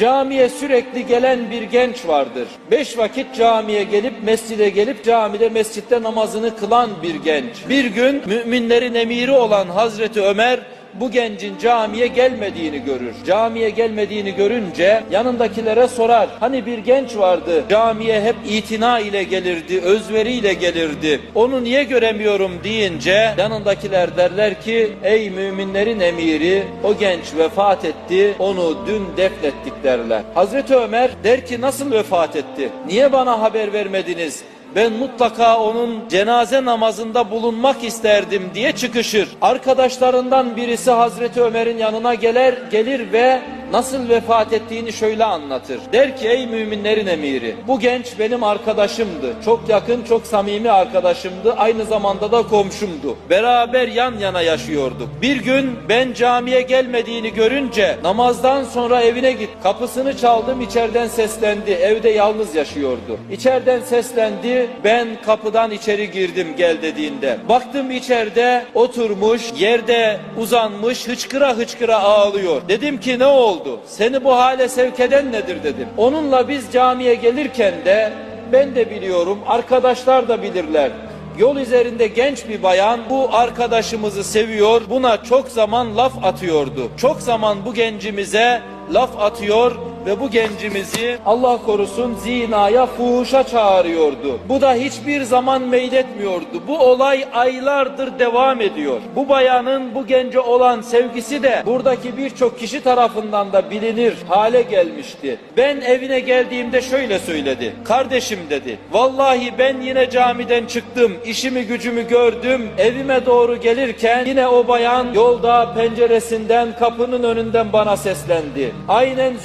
Camiye sürekli gelen bir genç vardır. Beş vakit camiye gelip mescide gelip camide mescitte namazını kılan bir genç. Bir gün müminlerin emiri olan Hazreti Ömer bu gencin camiye gelmediğini görür. Camiye gelmediğini görünce yanındakilere sorar. Hani bir genç vardı camiye hep itina ile gelirdi, özveriyle gelirdi. Onu niye göremiyorum deyince yanındakiler derler ki ey müminlerin emiri o genç vefat etti onu dün defnettik derler. Hazreti Ömer der ki nasıl vefat etti? Niye bana haber vermediniz? Ben mutlaka onun cenaze namazında bulunmak isterdim diye çıkışır. Arkadaşlarından birisi Hazreti Ömer'in yanına gelir, gelir ve nasıl vefat ettiğini şöyle anlatır. Der ki ey müminlerin emiri bu genç benim arkadaşımdı. Çok yakın çok samimi arkadaşımdı. Aynı zamanda da komşumdu. Beraber yan yana yaşıyorduk. Bir gün ben camiye gelmediğini görünce namazdan sonra evine git. Kapısını çaldım içeriden seslendi. Evde yalnız yaşıyordu. İçeriden seslendi. Ben kapıdan içeri girdim gel dediğinde. Baktım içeride oturmuş yerde uzanmış hıçkıra hıçkıra ağlıyor. Dedim ki ne oldu? Seni bu hale sevk eden nedir dedim. Onunla biz camiye gelirken de ben de biliyorum arkadaşlar da bilirler. Yol üzerinde genç bir bayan bu arkadaşımızı seviyor. Buna çok zaman laf atıyordu. Çok zaman bu gencimize laf atıyor ve bu gencimizi Allah korusun zinaya, fuhuşa çağırıyordu. Bu da hiçbir zaman meyletmiyordu. Bu olay aylardır devam ediyor. Bu bayanın bu gence olan sevgisi de buradaki birçok kişi tarafından da bilinir hale gelmişti. Ben evine geldiğimde şöyle söyledi. Kardeşim dedi. Vallahi ben yine camiden çıktım. işimi gücümü gördüm. Evime doğru gelirken yine o bayan yolda penceresinden kapının önünden bana seslendi. Aynen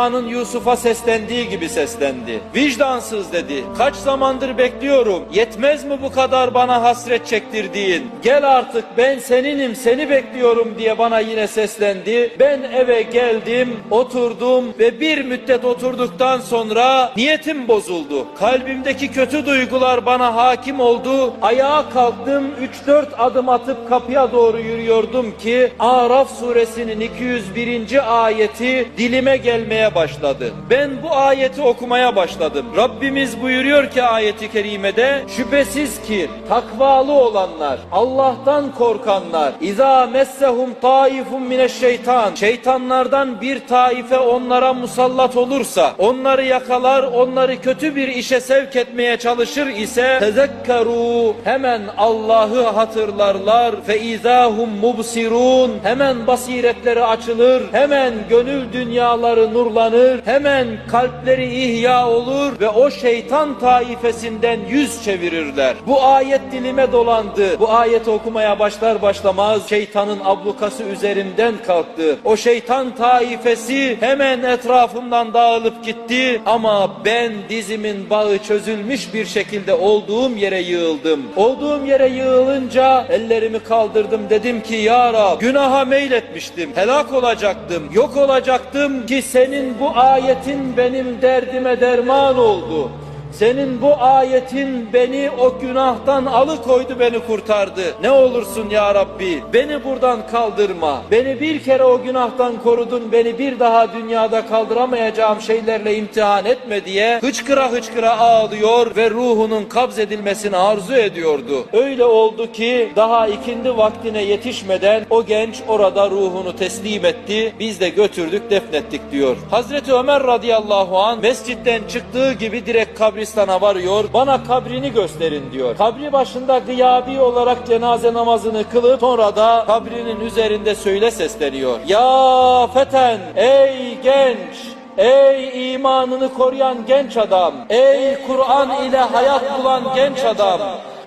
Züleyha'nın Yusuf'a seslendiği gibi seslendi. Vicdansız dedi. Kaç zamandır bekliyorum. Yetmez mi bu kadar bana hasret çektirdiğin? Gel artık ben seninim seni bekliyorum diye bana yine seslendi. Ben eve geldim, oturdum ve bir müddet oturduktan sonra niyetim bozuldu. Kalbimdeki kötü duygular bana hakim oldu. Ayağa kalktım, 3-4 adım atıp kapıya doğru yürüyordum ki Araf suresinin 201. ayeti dilime gelmeye başladı. Ben bu ayeti okumaya başladım. Rabbimiz buyuruyor ki ayeti kerimede şüphesiz ki takvalı olanlar, Allah'tan korkanlar, İza messehum taifun mineşşeytan, şeytanlardan bir taife onlara musallat olursa, onları yakalar, onları kötü bir işe sevk etmeye çalışır ise, tezekkeru, hemen Allah'ı hatırlarlar, fe izahum mubsirun, hemen basiretleri açılır, hemen gönül dünyaları nurlanır, hemen kalpleri ihya olur ve o şeytan taifesinden yüz çevirirler. Bu ayet dilime dolandı. Bu ayeti okumaya başlar başlamaz şeytanın ablukası üzerimden kalktı. O şeytan taifesi hemen etrafımdan dağılıp gitti ama ben dizimin bağı çözülmüş bir şekilde olduğum yere yığıldım. Olduğum yere yığılınca ellerimi kaldırdım dedim ki ya Rab günaha meyletmiştim. Helak olacaktım. Yok olacaktım ki senin bu ayetin benim derdime derman oldu. Senin bu ayetin beni o günahtan alıkoydu beni kurtardı. Ne olursun ya Rabbi beni buradan kaldırma. Beni bir kere o günahtan korudun beni bir daha dünyada kaldıramayacağım şeylerle imtihan etme diye hıçkıra hıçkıra ağlıyor ve ruhunun kabz edilmesini arzu ediyordu. Öyle oldu ki daha ikindi vaktine yetişmeden o genç orada ruhunu teslim etti. Biz de götürdük defnettik diyor. Hazreti Ömer radıyallahu an mescitten çıktığı gibi direkt kabristana varıyor. Bana kabrini gösterin diyor. Kabri başında gıyabi olarak cenaze namazını kılıp sonra da kabrinin üzerinde söyle sesleniyor. Ya feten ey genç Ey imanını koruyan genç adam, ey Kur'an ile hayat bulan genç adam,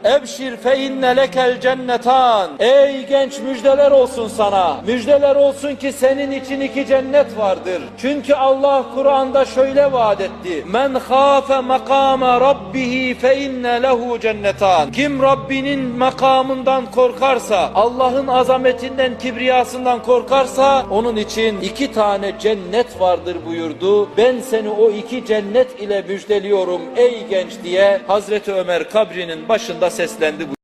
Ebşir fe inne lekel cennetan. Ey genç müjdeler olsun sana. Müjdeler olsun ki senin için iki cennet vardır. Çünkü Allah Kur'an'da şöyle vaat etti. Men khafe makame rabbihi fe inne lehu cennetan. Kim Rabbinin makamından korkarsa, Allah'ın azametinden, kibriyasından korkarsa onun için iki tane cennet vardır buyurdu. Ben seni o iki cennet ile müjdeliyorum ey genç diye Hazreti Ömer kabrinin başında seslendi.